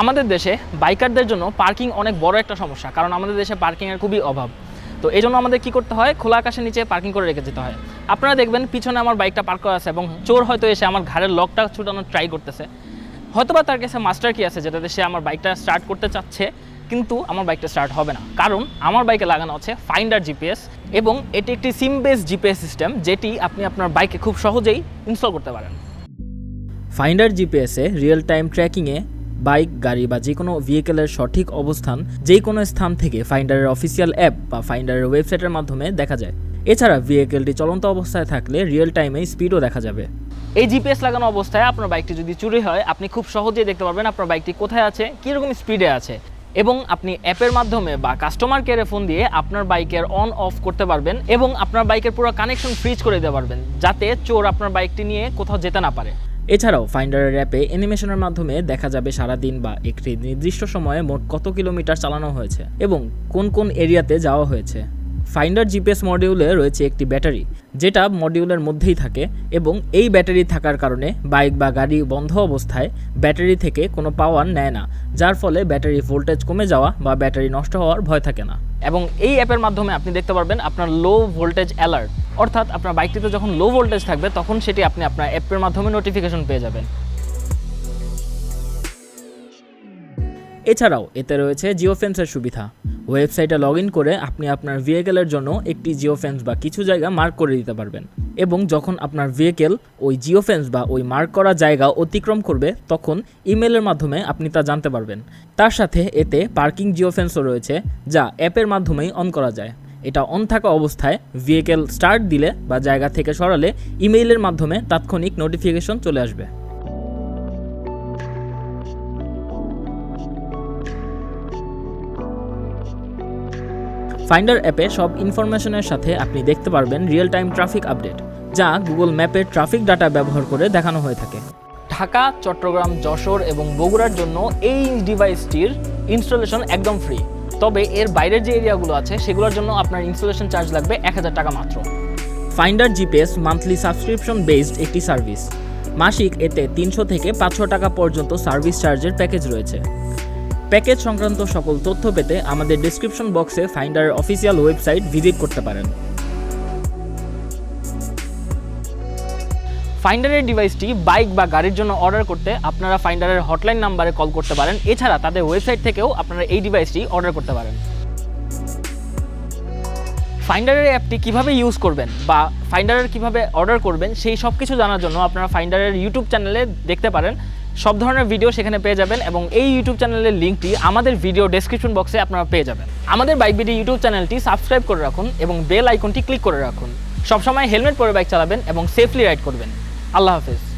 আমাদের দেশে বাইকারদের জন্য পার্কিং অনেক বড় একটা সমস্যা, কারণ আমাদের দেশে পার্কিংয়ের খুবই অভাব। তো এই জন্য আমাদের কি করতে হয়? খোলা আকাশের নিচে পার্কিং করে রেখে যেতে হয়। আপনারা দেখবেন পিছনে আমার বাইকটা পার্ক করা আছে এবং চোর হয়তো এসে আমার ঘাড়ের লকটা ছুটানোর ট্রাই করতেছে। হয়তোবা তার কাছে মাস্টার কি আছে যেটাতে সে আমার বাইকটা স্টার্ট করতে চাচ্ছে, কিন্তু আমার বাইকটা স্টার্ট হবে না। কারণ আমার বাইকে লাগানো আছে ফাইন্ডার জিপিএস এবং এটি একটি সিম বেস জিপিএস সিস্টেম যেটি আপনি আপনার বাইকে খুব সহজেই ইনস্টল করতে পারেন। ফাইন্ডার জিপিএসে রিয়েল টাইম ট্র্যাকিংয়ে বাইক, গাড়ি বা যে কোনো ভেহিকেলের সঠিক অবস্থান যে কোনো স্থান থেকে ফাইন্ডারের অফিসিয়াল অ্যাপ বা ফাইন্ডারের ওয়েবসাইটের মাধ্যমে দেখা যায়। এছাড়া ভেহিকেলটি চলন্ত অবস্থায় থাকলে রিয়েল টাইমে স্পিডও দেখা যাবে। এই জিপিএস লাগানো অবস্থায় আপনার বাইকটি যদি চুরি হয়, আপনি খুব সহজেই দেখতে পারবেন আপনার বাইকটি কোথায় আছে, কীরকম স্পিডে আছে। এবং আপনি অ্যাপের মাধ্যমে বা কাস্টমার কেয়ারে ফোন দিয়ে আপনার বাইকের অন অফ করতে পারবেন এবং আপনার বাইকের পুরো কানেকশন ফ্রিজ করে দিতে পারবেন, যাতে চোর আপনার বাইকটি নিয়ে কোথাও যেতে না পারে। এছাড়াও ফাইন্ডারের অ্যাপে অ্যানিমেশনের মাধ্যমে দেখা যাবে সারাদিন বা একটি নির্দিষ্ট সময়ে মোট কত কিলোমিটার চালানো হয়েছে এবং কোন কোন এরিয়াতে যাওয়া হয়েছে। ফাইন্ডার জিপিএস মডিউলে রয়েছে একটি ব্যাটারি, যেটা মডিউলের মধ্যেই থাকে এবং এই ব্যাটারি থাকার কারণে বাইক বা গাড়ি বন্ধ অবস্থায় ব্যাটারি থেকে কোনো পাওয়ার নেয় না, যার ফলে ব্যাটারি ভোল্টেজ কমে যাওয়া বা ব্যাটারি নষ্ট হওয়ার ভয় থাকে না। এবং এই অ্যাপের মাধ্যমে আপনি দেখতে পারবেন আপনার লো ভোল্টেজ অ্যালার্ট অর্থাৎ আপনার বাইকটিতে যখন লো ভোল্টেজ থাকবে, তখন সেটি আপনি আপনার অ্যাপের মাধ্যমে নোটিফিকেশন পেয়ে যাবেন। এছাড়াও এতে রয়েছে জিও ফেন্সের সুবিধা। ওয়েবসাইটে লগ ইন করে আপনি আপনার ভেহিকেলের জন্য একটি জিও ফেন্স বা কিছু জায়গা মার্ক করে দিতে পারবেন। এবং যখন আপনার ভেহিকেল ওই জিও ফেন্স বা ওই মার্ক করা জায়গা অতিক্রম করবে, তখন ইমেলের মাধ্যমে আপনি তা জানতে পারবেন। তার সাথে এতে পার্কিং জিও ফেন্সও রয়েছে, যা অ্যাপের মাধ্যমেই অন করা যায়। এটা অন থাকা অবস্থায় ভেহিকেল স্টার্ট দিলে বা জায়গা থেকে সরালে ইমেইলের মাধ্যমে তাৎক্ষণিক নোটিফিকেশন চলে আসবে। ফাইন্ডার অ্যাপে সব ইনফরমেশনের সাথে আপনি দেখতে পারবেন রিয়েল টাইম ট্রাফিক আপডেট যা গুগল ম্যাপের ট্রাফিক ডাটা ব্যবহার করে দেখানো হয়ে থাকে। ঢাকা চট্টগ্রাম যশোর এবং বগুড়ার জন্য এই ডিভাইসটির ইনস্টলেশন একদম ফ্রি তবে এর বাইরের যে এরিয়াগুলো আছে সেগুলোর জন্য আপনার ইনস্টলেশন চার্জ লাগবে এক হাজার টাকা মাত্র। Finder GPS monthly subscription based একটি সার্ভিস মাসিক এতে তিনশো থেকে পাঁচশো টাকা পর্যন্ত সার্ভিস চার্জের প্যাকেজ রয়েছে। প্যাকেজ সংক্রান্ত সকল তথ্য পেতে আমাদের ডিসক্রিপশন বক্সে ফাইন্ডারের অফিসিয়াল ওয়েবসাইট ভিজিট করতে পারেন। ফাইন্ডারের ডিভাইসটি বাইক বা গাড়ির জন্য অর্ডার করতে আপনারা ফাইন্ডারের হটলাইন নাম্বারে কল করতে পারেন। এছাড়া তাদের ওয়েবসাইট থেকেও আপনারা এই ডিভাইসটি অর্ডার করতে পারেন। ফাইন্ডারের অ্যাপটি কীভাবে ইউজ করবেন বা ফাইন্ডারের কীভাবে অর্ডার করবেন, সেই সব কিছু জানার জন্য আপনারা ফাইন্ডারের ইউটিউব চ্যানেলে দেখতে পারেন। সব ধরনের ভিডিও সেখানে পেয়ে যাবেন এবং এই ইউটিউব চ্যানেলের লিঙ্কটি আমাদের ভিডিও ডেসক্রিপশন বক্সে আপনারা পেয়ে যাবেন। আমাদের বাইক বিডি ইউটিউব চ্যানেলটি সাবস্ক্রাইব করে রাখুন এবং বেল আইকনটি ক্লিক করে রাখুন। সবসময় হেলমেট পরে বাইক চালাবেন এবং সেফলি রাইড করবেন। আল্লাহ হাফেজ।